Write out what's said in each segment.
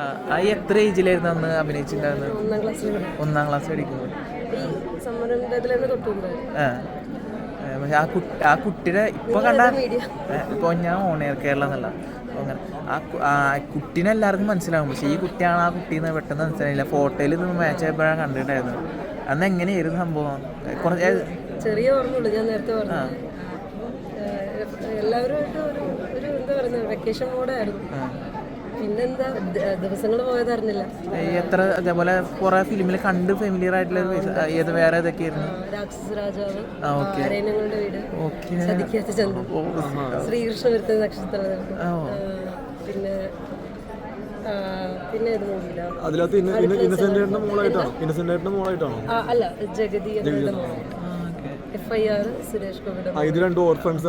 ആ, എത്ര ഏജിലായിരുന്നു അന്ന് അഭിനയിച്ചിട്ടുണ്ടായിരുന്നത്? ഒന്നാം ക്ലാസ്സിൽ ഒന്നാം ക്ലാസ് പഠിക്കുമ്പോൾ. പക്ഷെ ആ കുട്ടി ആ കുട്ടിയുടെ ഇപ്പൊ കണ്ട ഇപ്പൊ ഞാൻ ഓൺ എയർ കേരള എന്നല്ല. അങ്ങനെ ആ കുട്ടീനെ എല്ലാവർക്കും മനസ്സിലാവും. പക്ഷെ ഈ കുട്ടിയാണ് ആ കുട്ടീന്ന് പെട്ടെന്ന് മനസ്സിലായില്ല. ഫോട്ടോയിൽ നിന്ന് മാച്ച് ആയപ്പോഴാണ് കണ്ടിട്ടുണ്ടായിരുന്നത്. അന്ന് എങ്ങനെയായിരുന്നു സംഭവം? കുറച്ച് ചെറിയ ഓർമ്മയുള്ളൂ ഞാൻ നേരത്തെ പറഞ്ഞു എല്ലാവരുമായിട്ട് ഒരു എന്താ പറയുന്നത് വെക്കേഷൻ മോഡായിരുന്നു പിന്നെന്താ? ദിവസങ്ങൾ പോയത് അറിഞ്ഞില്ല. ഈ എത്ര അതേപോലെ കുറെ ഫിലിമിൽ കണ്ട് ഫെമിലിയർ ആയിട്ടുള്ള ഏത് വേറെ ഏതൊക്കെയായിരുന്നു? രാക്ഷസ രാജാവ് ആ, ഓക്കേ. ആരേനങ്ങളുടെ വീട് ചതിക്കാത്ത ശ്രീകൃഷ്ണ നക്ഷത്രം പിന്നെ പിന്നെ ഏത് മൂവിയില്ല അതിനകത്ത് ഇന്നസെന്റ് ഏട്ടന്റെ മോളായിട്ടാണോ? ഇന്നസെന്റ് ഏട്ടന്റെ മോളായിട്ടാണോ? അല്ല ജഗതി മോൾ ആ, okay F I R Suresh ഗോപിയുടെ ഇത് രണ്ട് ഓർഫൻസ്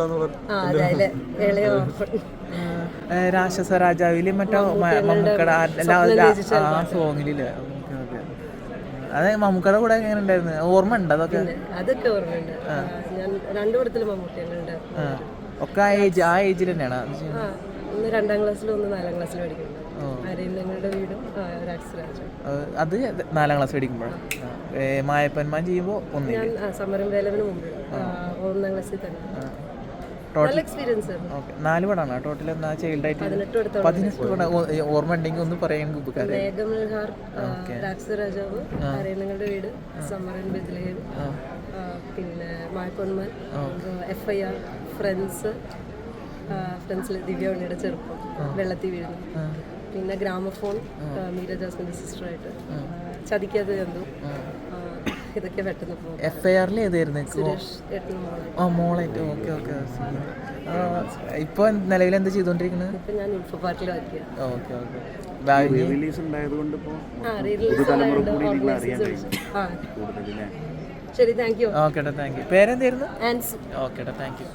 ഇളയ മറ്റേ മമ്മൂക്കട ആ- അതെ മമ്മൂക്കയുടെ കൂടെ എങ്ങനെ ഉണ്ടായിരുന്നു? ഓർമ്മ ഉണ്ട്. അതൊക്കെ അതൊക്കെ ഓർമ്മയുണ്ട്. ആ, ഞാൻ രണ്ടു പടത്തിലും ഒക്കെ ആ ഏജ് ആ ഏജിൽ തന്നെയാണ് ഒന്ന് രണ്ടാം ക്ലാസ്സിലും ഒന്ന് നാലാം ക്ലാസ്സിലും പഠിക്കുന്നുണ്ട്. വീടും അത് നാലാം ക്ലാസ് പഠിക്കുമ്പോഴാണ് മായപ്പന്മാൻ ചെയ്യുമ്പോൾ ഒന്നില്ല? ഞാൻ ആ, സമരം വേലവിന് മുമ്പ് ആ, ഒന്നാം ക്ലാസ്സിൽ തന്നെ. ടോട്ടൽ എക്സ്പീരിയൻസ് നാല് പടമാണ് ടോട്ടൽ എന്നാ ചൈൽഡ് ആയിട്ട് പതിനെട്ട് എടുത്തോളം പതിനെട്ട് പടം. ഓ- ഓർമ്മ ഉണ്ടെങ്കിൽ ഒന്ന് പറയാൻ ആര്യങ്ങളുടെ വീട് സമരൻ പിന്നെ Mayaponman F I R friends ഫ്രണ്ട്സിൽ ദിവ്യവണിയുടെ ചെറുപ്പം വെള്ളത്തിൽ വീഴുന്നു. പിന്നെ ഗ്രാമഫോൺ മീര ജാസ്മിന്റെ സിസ്റ്ററായിട്ട് ചതിക്കാതെ ചന്തു ഇതൊക്കെ പെട്ടെന്ന് പോകും. എഫ് ഐ ആറിൽ ഏതായിരുന്നു സുരേഷ് ആ മോളായിട്ട്. ഓക്കെ ഓക്കെ ഇപ്പൊ നിലവിൽ എന്താ ചെയ്തോണ്ടിരിക്കുന്നത് ഇപ്പൊ ഞാൻ ഇൻഫോ പാർട്ടിൽ ഓക്കെ ഓക്കെ. ഭാവി റിലീസ് ഉണ്ടായതുകൊണ്ട് അറിയാൻ ശരി thank you okay thank you പേരെന്തായിരുന്നു? Okay thank you